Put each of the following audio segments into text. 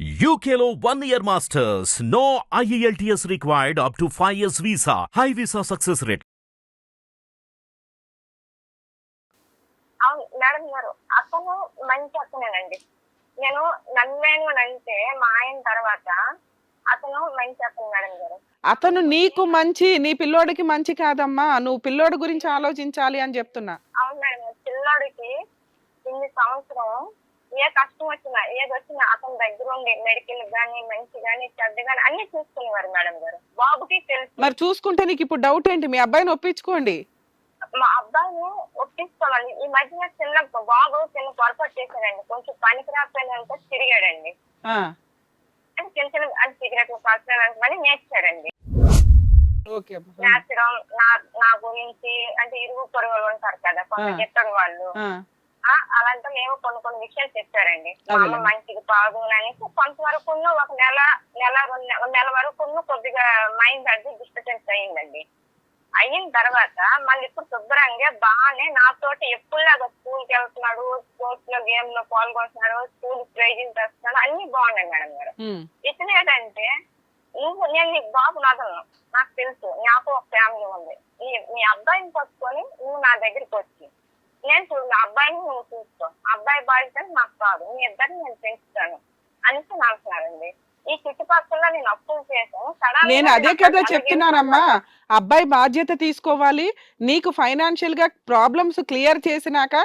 Year masters. No E IELTS required up to 5 years visa. High visa success rate. అవును madam గారు అతను మంచి అతనేనండి నేను నన్నేను అని అంటే మా ఆయన తర్వాత అతను మంచి అతను మేడం గారు అతను నీకు మంచి నీ పిల్లోడికి మంచి కాదమ్మా నువ్వు పిల్లోడి గురించి ఆలోచించాలి అని చెప్తున్నా అవును మేడం. పిల్లోడికి ఇన్ని సంవత్సరం ఏ కష్టం వచ్చినా ఏది వచ్చినా అతని దగ్గర ఉండి మెడికల్ గానీ మంచి గానీ చెడ్డ గానీ అన్ని చూసుకునేవారు మేడం గారు. బాబుకి తెలుసు. మరి చూసుకుంటే నీకు ఇప్పుడు డౌట్ ఏంటి? మీ అబ్బాయిని ఒప్పించుకోండి. మా అబ్బాయిని ఒప్పించుకోవాలి ఈ మధ్య చిన్న బాబు చిన్న పొరపాటు చేశాడండి. కొంచెం పనికి రాకపోయినంత తిరిగాడండి. అంటే చిన్న చిన్న అంటే సిగరెట్లు మళ్ళీ నేర్చాడండి. నేర్చడం నా నా గురించి అంటే ఇరుగు పొరుగులు ఉంటారు కదా కొంత. చెప్పడం వాళ్ళు. అలాంటి మేము కొన్ని కొన్ని విషయాలు చెప్పారండి. అమ్మ. మంచిది కాదు అనేసి కొంతవరకు ఒక నెల నెల రెండు నెల వరకు కొద్దిగా మైండ్ అది డిస్టర్బెన్స్ అయ్యిందండి అయిన తర్వాత మళ్ళీ ఇప్పుడు శుభ్రంగా బాగానే నాతోటి ఎప్పుడులాగా స్కూల్కి వెళ్తున్నాడు స్పోర్ట్స్లో గేమ్లో పాల్గొంటున్నాడు స్కూల్ ప్రైజింగ్ తెస్తున్నాడు అన్ని బాగున్నాయి మేడం గారు. ఇతను ఏంటంటే నువ్వు నేను నీకు బాబు నదలను నాకు తెలుసు నాకు ఒక ఫ్యామిలీ ఉంది. మీ అబ్బాయిని పట్టుకొని నువ్వు నా దగ్గరికి వచ్చి నేను చూడు అబ్బాయిని నువ్వు చూసుకో అబ్బాయి బాధ్యత నాకు కాదు. మీ ఇద్దరిని నేను పెంచుతాను అనేసి అంటున్నారండి ఈ చుట్టుపక్కల నేను అప్పులు చేశాను. నేను అదే కదా చెప్తున్నానమ్మా. అబ్బాయి బాధ్యత తీసుకోవాలి. నీకు ఫైనాన్షియల్గా ప్రాబ్లమ్స్ క్లియర్ చేసినాక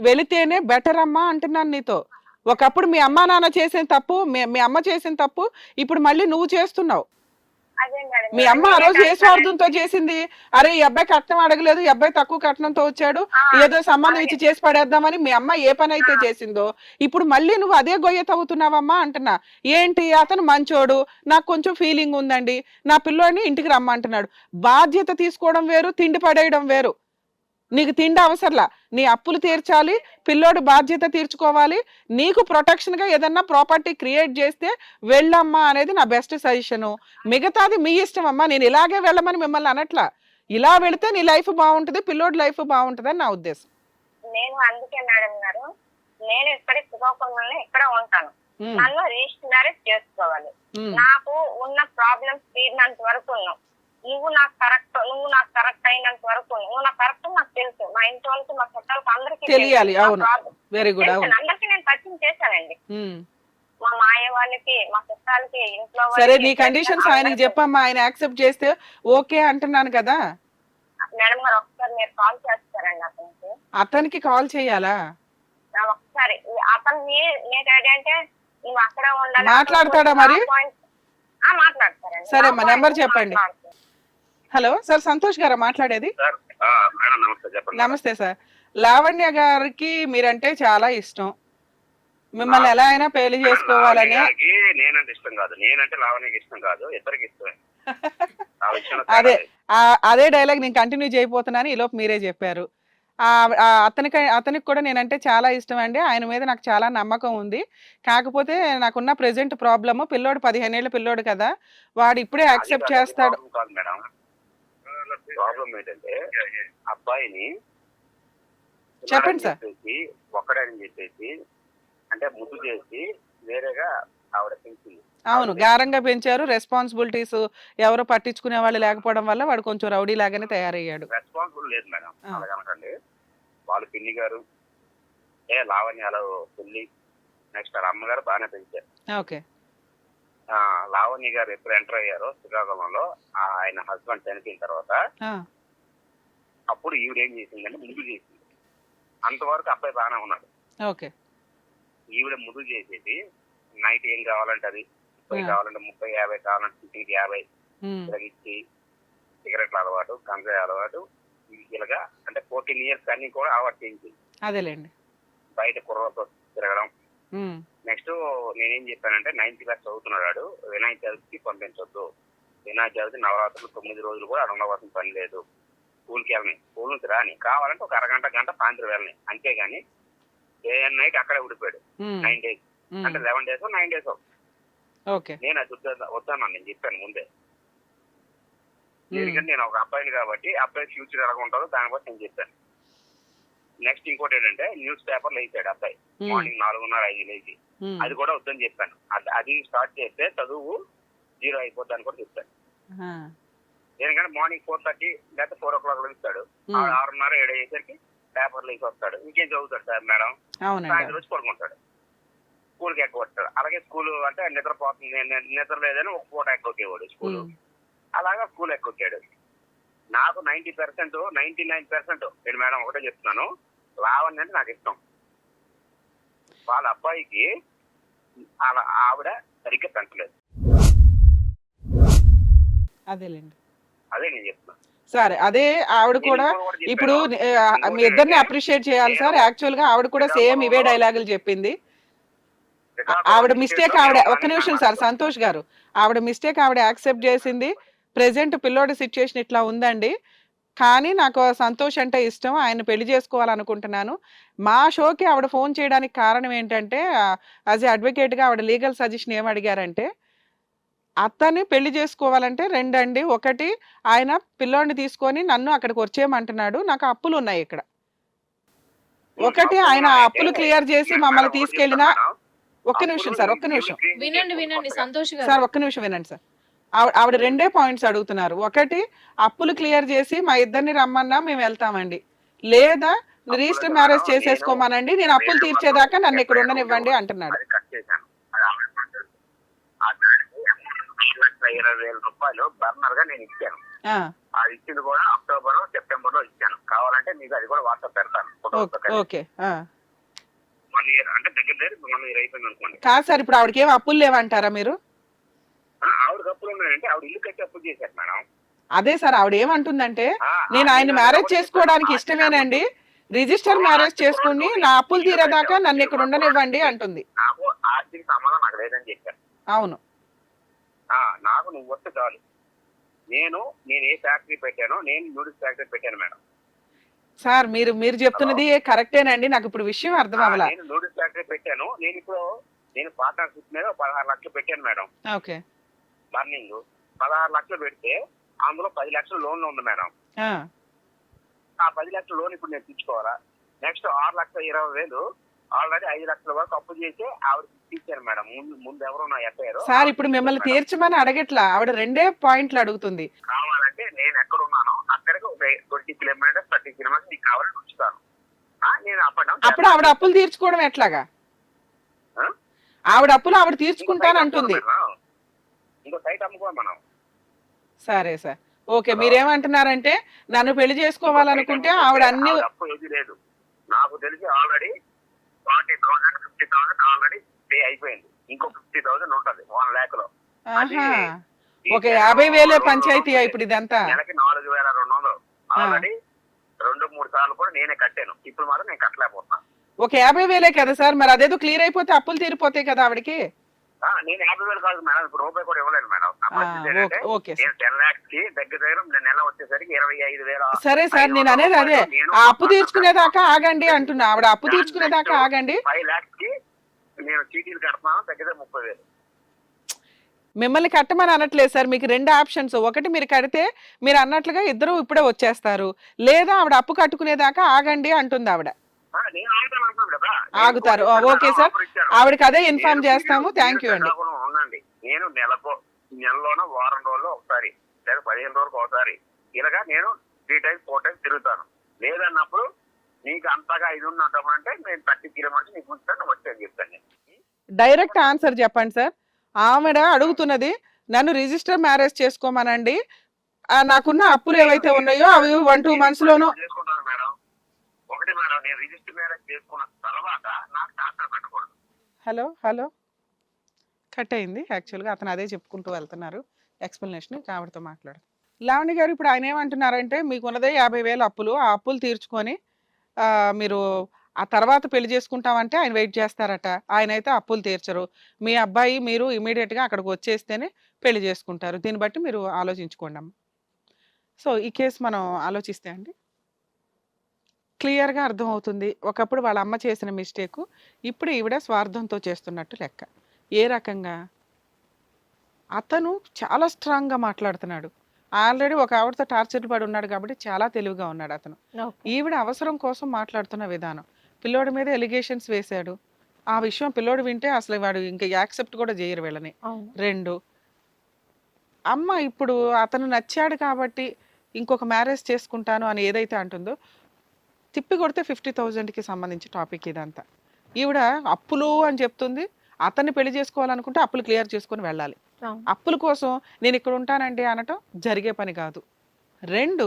వెళితేనే బెటర్ అమ్మా అంటున్నాను నీతో. ఒకప్పుడు మీ అమ్మా నాన్న చేసిన తప్పు మీ- అమ్మ చేసిన తప్పు ఇప్పుడు మళ్ళీ నువ్వు చేస్తున్నావు. మీ అమ్మ ఆ రోజు ఏ స్వార్థంతో చేసింది? అరే ఈ అబ్బాయి కట్నం అడగలేదు ఈ అబ్బాయి తక్కువ కట్నంతో వచ్చాడు ఏదో సంబంధం ఇచ్చి చేసి పడేద్దామని మీ అమ్మ ఏ పని అయితే చేసిందో ఇప్పుడు మళ్ళీ నువ్వు అదే గొయ్య తవ్వుతున్నావమ్మా అంటున్నా. ఏంటి? అతను మంచోడు నాకు కొంచెం ఫీలింగ్ ఉందండి నా పిల్లోడిని ఇంటికి రమ్మంటున్నాడు. బాధ్యత తీసుకోవడం వేరు తిండి పడేయడం వేరు. నీకు తిండి అవసరంలా. నీ అప్పులు తీర్చాలి పిల్లోడు బాధ్యత తీర్చుకోవాలి. నీకు ప్రొటెక్షన్గా ఏదన్నా ప్రాపర్టీ క్రియేట్ చేస్తే వెళ్ళమ్మా అనేది నా బెస్ట్ సజెషను. మిగతాది మీ ఇష్టం అమ్మా నేను ఇలాగే వెళ్ళమని మిమ్మల్ని అనట్లా. ఇలా వెళితే నీ లైఫ్ బాగుంటుంది పిల్లోడి లైఫ్ బాగుంటుంది అని నా ఉద్దేశం. నేను అందుకే మేడం గారు నేను ఇక్కడ శ్రీకాకుళంలో ఇక్కడ ఉంటాను. నన్ను రిజిస్టర్ మ్యారేజ్ చేసుకోవాలి. నాకు ఉన్న ప్రాబ్లమ్స్ తీరినంత వరకు ఉన్నావు నువ్వు నాకు కరెక్ట్ నువ్వు నాకు కరెక్ట్ అయినంత వరకు నువ్వు నాకు కరెక్ట్ నాకు తెలుసు. మా ఇంటి వాళ్ళకి మా చుట్టాలకి అందరికీ తెలియాలి, అవును. వెరీ గుడ్ అవును. అందరికీ నేను పరిచయం చేశానండి. మా మాయ వాళ్ళకి మా చుట్టాలకి ఇంట్లో సరే నీ కండిషన్స్ ఆయనకి. చెప్పమ్మా ఆయన యాక్సెప్ట్ చేస్తే ఓకే అంటున్నాను కదా. మేడం గారు ఒకసారి మీరు కాల్ చేస్తారండి అతనికి. అతనికి కాల్ చేయాలా? ఒకసారి. అతను మీ- నేను ఏంటంటే నువ్వు అక్కడ ఉండాలి. మాట్లాడతాడా మరి? మాట్లాడతారండి. సరే point నెంబర్ చెప్పండి. హలో సార్ సంతోష్ గారా మాట్లాడేది? నమస్తే సార్. లావణ్య గారికి మీరంటే చాలా ఇష్టం. మిమ్మల్ని ఎలా అయినా పెళ్ళి చేసుకోవాలని నేనంటే ఇష్టం కాదు. నేనంటే లావణ్యకి ఇష్టం కాదు. ఇద్దరికి ఇష్టమే. ఆ విషయంలో అదే. అదే డైలాగ్ నేను కంటిన్యూ చేయబోతున్నాను. ఈలోపు మీరే చెప్పారు. అతనికి అతనికి కూడా నేనంటే చాలా ఇష్టం అండి. ఆయన మీద నాకు చాలా నమ్మకం ఉంది. కాకపోతే నాకున్న ప్రెసెంట్ ప్రాబ్లమ్ పిల్లోడు పదిహేను ఏళ్ళ పిల్లోడు కదా. వాడు ఇప్పుడే యాక్సెప్ట్ చేస్తాడు. ప్రాబ్లం ఏంటంటే అబ్బాయిని చెప్పండి సార్. చెప్పేసి ఒక్కడని చెప్పేసి అంటే ముద్దు చేసి వేరేగా ఆవిడ పెంచింది. అవును గారంగా పెంచారు రెస్పాన్సిబిలిటీస్ ఎవరు పట్టించుకునే వాళ్ళు లేకపోవడం వల్ల వాడు కొంచెం రౌడీ లాగానే తయారయ్యాడు. రెస్పాన్సిబుల్ లేదు మేడం. ఆ. అలా కనకండి వాళ్ళు పిన్ని గారు ఏ లావణ్యాలు పెళ్ళి నెక్స్ట్ వాళ్ళ అమ్మగారు బాగానే పెంచారు. ఓకే. లావణ్య గారు ఎప్పుడు ఎంటర్ అయ్యారో శ్రీకాకుళంలో ఆయన హస్బెండ్ చనిపోయిన తర్వాత అప్పుడు ఈవిడ ఏం చేసిందంటే ముద్దు చేసింది. అంతవరకు అబ్బాయి బాగానే ఉన్నాడు. ఓకే. ఈవిడ ముద్దు చేసేది నైట్ ఏం కావాలంటే అది ముప్పై. కావాలంటే ముప్పై యాభై కావాలంటే టిఫిన్కి యాభై. ఇలాగిచ్చి సిగరెట్ల అలవాటు గంజాయి అలవాటు ఇలాగా అంటే ఫోర్టీన్ ఇయర్స్ అన్ని కూడా అలవాటు చేయించింది. అదేలేండి. బయట కుర్రలతో తిరగడం. నెక్స్ట్ నేనేం చెప్పానంటే నైన్త్ క్లాస్ చదువుతున్నాడు వాడు. వినాయక చవితికి పంపించొద్దు. వినాయక చవితి నవరాత్రులు తొమ్మిది రోజులు కూడా అక్కడ ఉండవలసిన పని లేదు. స్కూల్కి వెళ్ళని. స్కూల్ నుంచి రాని. కావాలంటే ఒక అరగంట గంట సాయంత్రం వెళ్ళని. అంతేగాని డే అండ్ నైట్ అక్కడే ఉండిపోయాడు. నైన్ డేస్ అంటే లెవెన్ డేస్ నైన్ డేస్ నేను అది వద్దా వద్దన్నాను. నేను చెప్పాను ముందే. ఉమ్, ఎందుకంటే నేను ఒక అబ్బాయిని కాబట్టి అబ్బాయి ఫ్యూచర్ ఎలా ఉంటుందో దాని బట్టి నేను చెప్పాను. నెక్స్ట్ ఇంకోటి ఏంటంటే న్యూస్ పేపర్ లేచాడు అబ్బాయి. మార్నింగ్ నాలుగున్నర ఐదు లేచి. అది కూడా వద్దని చెప్పాను. అది- స్టార్ట్ చేస్తే చదువు జీరో అయిపోద్ది అని కూడా చెప్పాను. ఆ. ఎందుకంటే మార్నింగ్ ఫోర్ థర్టీ లేకపోతే ఫోర్ ఓ క్లాక్ ఇస్తాడు ఉమ్. ఆరున్నర ఏడు అయ్యేసరికి పేపర్లు వేసి వస్తాడు. ఇంకేం చదువుతాడు సార్ మేడం? సాయంత్రం వచ్చి పడుకుంటాడు. స్కూల్కి ఎక్కబడతాడు అలాగే స్కూల్ అంటే నిద్రపోతుంది నిద్ర లేదని ఒక పూట ఎక్కొచ్చేవాడు స్కూల్. అలాగా స్కూల్ ఎక్కొచ్చాడు నాకు ninety percent ninety nine percent నేను మేడం ఒకటే చెప్తున్నాను. లావణ్య అంటే నాకు ఇష్టం. వాళ్ళ అబ్బాయికి ఆవిడ సరిగ్గా పెంచలేదు. అదేలేండి. అదే నేను చెప్తున్నాను సరే అదే ఆవిడ కూడా ఇప్పుడు మీ ఇద్దరిని అప్రిషియేట్ చేయాలి సార్. యాక్చువల్గా ఆవిడ కూడా సేమ్ ఇవే డైలాగులు చెప్పింది. ఆవిడ మిస్టేక్ ఆవిడ ఒక్క నిమిషం సార్. సంతోష్ గారు. ఆవిడ మిస్టేక్ ఆవిడ యాక్సెప్ట్ చేసింది. ప్రెసెంట్ పిల్లోడి సిచ్యుయేషన్ ఇట్లా ఉందండి. కానీ నాకు సంతోష్ అంటే ఇష్టం. ఆయన పెళ్ళి చేసుకోవాలనుకుంటున్నాను. మా షోకి ఆవిడ ఫోన్ చేయడానికి కారణం ఏంటంటే యాజ్ ఏ అడ్వకేట్గా ఆవిడ లీగల్ సజెషన్ ఏం అడిగారంటే అత్తని పెళ్ళి చేసుకోవాలంటే రెండండి. ఒకటి ఆయన పిల్లోడిని తీసుకొని నన్ను అక్కడికి వచ్చేయమంటున్నాడు. నాకు అప్పులు ఉన్నాయి ఇక్కడ. ఒకటి ఆయన అప్పులు క్లియర్ చేసి మమ్మల్ని తీసుకెళ్ళిన ఒక్క నిమిషం సార్ ఒక్క నిమిషం. వినండి వినండి సంతోష్ గారు. సార్ ఒక్క నిమిషం వినండి సార్. ఆవిడ రెండే పాయింట్స్ అడుగుతున్నారు. ఒకటి అప్పులు క్లియర్ చేసి మా ఇద్దరిని రమ్మన్నా మేము వెళ్తామండి. లేదా రిజిస్టర్ మ్యారేజ్ చేసేసుకోమానండి నేను అప్పులు తీర్చేదాకా నన్ను ఇక్కడ ఉండనివ్వండి అంటున్నాడు. ఇరవై వేల రూపాయలు బర్నర్గా నేను ఇచ్చాను. అది ఇచ్చింది కూడా అక్టోబర్ సెప్టెంబర్లో ఇచ్చాను. కావాలంటే మీకు అది కూడా వాట్సాప్ పెడతాను. ఓకే. వన్ ఇయర్ అంటే దగ్గర దగ్గర వన్ ఇయర్ అయిపోయింది అనుకోండి కాదు సార్ ఇప్పుడు ఆవిడకి ఏం అప్పులు లేవంటారా మీరు? ఆవిడ అప్పులు ఉన్నాయంటే ఆవిడ ఇల్లు కట్టి అప్పులు చేశారు మేడం. అదే సార్ ఆవిడ ఏమంటుందంటే నేను ఆయన మ్యారేజ్ చేసుకోవడానికి. ఇష్టమేనండి. రిజిస్టర్ మ్యారేజ్ చేసుకుని నా అప్పులు తీరేదాకా నన్ను ఇక్కడ ఉండనివ్వండి అంటుంది. నాకు ఆర్థిక సమాధానం నాకు లేదని చెప్పాను అవును. ఆ, నాకు నువ్వు వస్తే చాలు. నేను నేను ఏ ఫ్యాక్టరీ పెట్టానో నేను నూడిల్స్ ఫ్యాక్టరీ పెట్టాను మేడం. సార్ మీరు మీరు చెప్తున్నది కరెక్టేనండి. నాకు ఇప్పుడు విషయం అర్థం అవ్వాల. నేను నూడిల్స్ ఫ్యాక్టరీ పెట్టాను. నేను ఇప్పుడు నేను పార్ట్నర్షిప్ మీద పదహారు లక్షలు పెట్టాను మేడం. ఓకే. బర్నింగ్ పదహారు లక్షలు పెడితే అందులో పది లక్షలు లోన్ ఉంది మేడం. ఆ, పది లక్షల లోన్ ఇప్పుడు నేను తీసుకోవాలా? నెక్స్ట్ ఆరు లక్షల ఇరవై వేలు ఆల్రెడీ ఐదు లక్షల వరకు అప్పు చేసి ఆవిడ తీర్చాను మేడం. ముందు ముందు ఎవరో నా ఎఫ్ఐఆర్. సార్ ఇప్పుడు మిమ్మల్ని తీర్చమని అడగట్లా. ఆవిడ రెండే పాయింట్లు అడుగుతుంది. కావాలంటే నేను ఎక్కడ ఉన్నానో అక్కడికి ఒక ట్వంటీ కిలోమీటర్స్ థర్టీ కిలోమీటర్స్ నీకు కావాలని ఉంచుతాను. నేను అప్పుడు ఆవిడ అప్పులు తీర్చుకోవడం ఎట్లాగా? ఆ? ఆవిడ అప్పులు ఆవిడ తీర్చుకుంటాను అంటుంది. ఇంకో సైట్ అమ్ముకోవాలి మనం. సరే సార్. ఓకే మీరేమంటున్నారంటే నన్ను పెళ్ళి చేసుకోవాలనుకుంటే ఆవిడ అన్ని ఏది లేదు. నాకు తెలిసి already forty thousand fifty thousand already pay అయిపోయింది. ఇంకో ఫిఫ్టీ థౌసండ్ ఉంటుంది వన్ ల్యాక్లో ఆహా ఓకే యాభై వేలే పంచాయతీ ఇప్పుడు ఇదంతా. నెలకి నాలుగు వేల రెండు వందలు. ఆల్రెడీ రెండు మూడు సార్లు కూడా నేనే కట్టాను. ఇప్పుడు మాత్రం నేను కట్టలేకపోతున్నాను. ఒక యాభై వేలే కదా సార్. మరి అదేదో క్లియర్ అయిపోతే అప్పులు తీరిపోతాయి కదా ఆవిడకి? నేను యాభై వేలు కాదు మేడం ఇప్పుడు రూపాయి కూడా ఇవ్వలేను మేడం. నా ఆ, పరిస్థితి ఏంటంటే ఓకే సార్ నేను టెన్ లాక్స్కి దగ్గర దగ్గర నేను నెల వచ్చేసరికి ఇరవై ఐదు వేల సరే సార్ నేను అనేది అదే. ఆ అప్పు తీర్చుకునేదాకా ఆగండి అంటున్నా. ఆవిడ అప్పు తీర్చుకునేదాకా ఆగండి. ఫైవ్ లాక్స్కి నేను చీటీలు దగ్గర దగ్గర ముప్పై వేలు. మిమ్మల్ని కట్టమని అనట్లేదు సార్ మీకు రెండు ఆప్షన్స్. ఒకటి మీరు కడితే మీరు అన్నట్లుగా ఇద్దరు ఇప్పుడే వచ్చేస్తారు. లేదా ఆవిడ అప్పు కట్టుకునేదాకా ఆగండి అంటుంది ఆవిడ. ఆగుతారు. Okay sir. ఆవిడకి అదే ఇన్ఫార్మ్ చేస్తాము. థ్యాంక్ యూ అండి. నేను నెలకు నెలలోన వారం రోజుల్లో ఒకసారి లేదా పదిహేను రోజులకు ఒకసారి ఇలాగా నేను త్రీ టైమ్స్ ఫోర్ టైమ్స్ తిరుగుతాను. లేదన్నప్పుడు నీకు అంతగా ఇది ఉన్నట్టమంటే నేను థర్టీ కిలోమీటర్స్ నీకు ఉంచుతాను వచ్చేది చెప్తాను. డైరెక్ట్ ఆన్సర్ చెప్పండి సార్. ఆవిడ అడుగుతున్నది నన్ను రిజిస్టర్ మ్యారేజ్ చేసుకోమనండి. నాకున్న అప్పులు ఏవైతే ఉన్నాయో అవి వన్ టూ మంత్స్ లోను చేసుకుంటాను మేడం ఒకటి మేడం నేను రిజిస్టర్ మ్యారేజ్ చేసుకున్న తర్వాత నాకు డాక్టర్ పెట్టకూడదు హలో హలో. కట్ అయింది యాక్చువల్గా అతను అదే చెప్పుకుంటూ వెళ్తున్నారు. ఎక్స్ప్లెనేషన్ ఆవిడతో మాట్లాడు లావణి గారు ఇప్పుడు ఆయన ఏమంటున్నారంటే మీకు ఉన్నదే యాభై వేలు అప్పులు. ఆ అప్పులు తీర్చుకొని మీరు ఆ తర్వాత పెళ్ళి చేసుకుంటామంటే ఆయన వెయిట్ చేస్తారట. ఆయన అయితే అప్పులు తీర్చరు. మీ అబ్బాయి మీరు ఇమీడియట్గా అక్కడికి వచ్చేస్తేనే పెళ్ళి చేసుకుంటారు. దీన్ని బట్టి మీరు ఆలోచించుకోండి అమ్మ సో ఈ కేసు మనం ఆలోచిస్తే అండి? క్లియర్గా అర్థమవుతుంది. ఒకప్పుడు వాళ్ళ అమ్మ చేసిన మిస్టేక్ ఇప్పుడు ఈవిడ స్వార్థంతో చేస్తున్నట్టు లెక్క. ఏ రకంగా? అతను చాలా స్ట్రాంగ్గా మాట్లాడుతున్నాడు. ఆల్రెడీ ఒక ఆవిడతో టార్చర్ పడి ఉన్నాడు కాబట్టి చాలా తెలివిగా ఉన్నాడు అతను. ఈవిడ అవసరం కోసం మాట్లాడుతున్న విధానం. పిల్లోడి మీద ఎలిగేషన్స్ వేశాడు. ఆ విషయం పిల్లోడు వింటే అసలు వాడు ఇంకా యాక్సెప్ట్ కూడా చేయరు వీళ్ళని. రెండు అమ్మ ఇప్పుడు అతను నచ్చాడు కాబట్టి ఇంకొక మ్యారేజ్ చేసుకుంటాను అని ఏదైతే అంటుందో తిప్పి కొడితే ఫిఫ్టీ థౌజండ్కి సంబంధించి టాపిక్ ఇదంతా. ఈవిడ అప్పులు అని చెప్తుంది. అతన్ని పెళ్ళి చేసుకోవాలనుకుంటే అప్పులు క్లియర్ చేసుకొని వెళ్ళాలి. అప్పుల కోసం నేను ఇక్కడ ఉంటానండి అనటం జరిగే పని కాదు. రెండు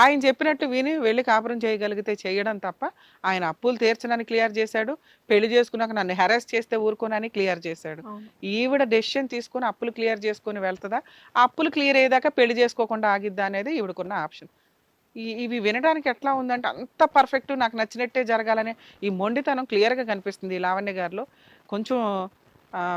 ఆయన చెప్పినట్టు విని వెళ్ళి కాపురం చేయగలిగితే చేయడం తప్ప ఆయన అప్పులు తీర్చడానికి క్లియర్ చేశాడు. పెళ్ళి చేసుకున్నాక నన్ను హెరాస్ చేస్తే ఊరుకోనని క్లియర్ చేశాడు. ఈవిడ డెసిషన్ తీసుకొని అప్పులు క్లియర్ చేసుకొని వెళ్తుందా? ఆ అప్పులు క్లియర్ అయ్యేదాకా పెళ్ళి చేసుకోకుండా ఆగిద్దా అనేది ఈవిడకున్న ఆప్షన్. ఇవి వినడానికి ఎట్లా ఉందంటే అంత పర్ఫెక్ట్ నాకు నచ్చినట్టే జరగాలనే ఈ మొండితనం క్లియర్గా కనిపిస్తుంది ఈ లావణ్య గారిలో. కొంచెం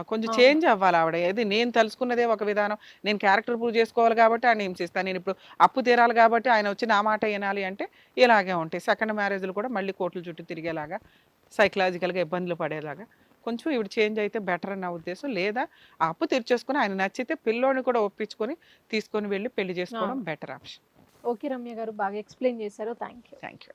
కొంచెం. చేంజ్ అవ్వాలి ఆవిడ. ఏది నేను తెలుసుకున్నదే ఒక విధానం. నేను క్యారెక్టర్ ప్రూవ్ చేసుకోవాలి కాబట్టి ఆయన హింసిస్తాను నేను ఇప్పుడు అప్పు తీరాలి కాబట్టి ఆయన వచ్చి నా మాట వినాలి అంటే ఇలాగే ఉంటాయి. సెకండ్ మ్యారేజ్లు కూడా మళ్ళీ కోర్టుల చుట్టూ తిరిగేలాగా సైకలాజికల్గా ఇబ్బందులు పడేలాగా. కొంచెం ఇవి చేంజ్ అయితే బెటర్ అన్న ఉద్దేశం. లేదా ఆ అప్పు తీర్చేసుకుని ఆయన నచ్చితే పిల్లోని కూడా ఒప్పించుకొని తీసుకొని వెళ్ళి పెళ్ళి చేసుకోవడం. బెటర్ ఆప్షన్ ఓకే రమ్య గారు బాగా ఎక్స్ప్లెయిన్ చేశారు. Thank you thank you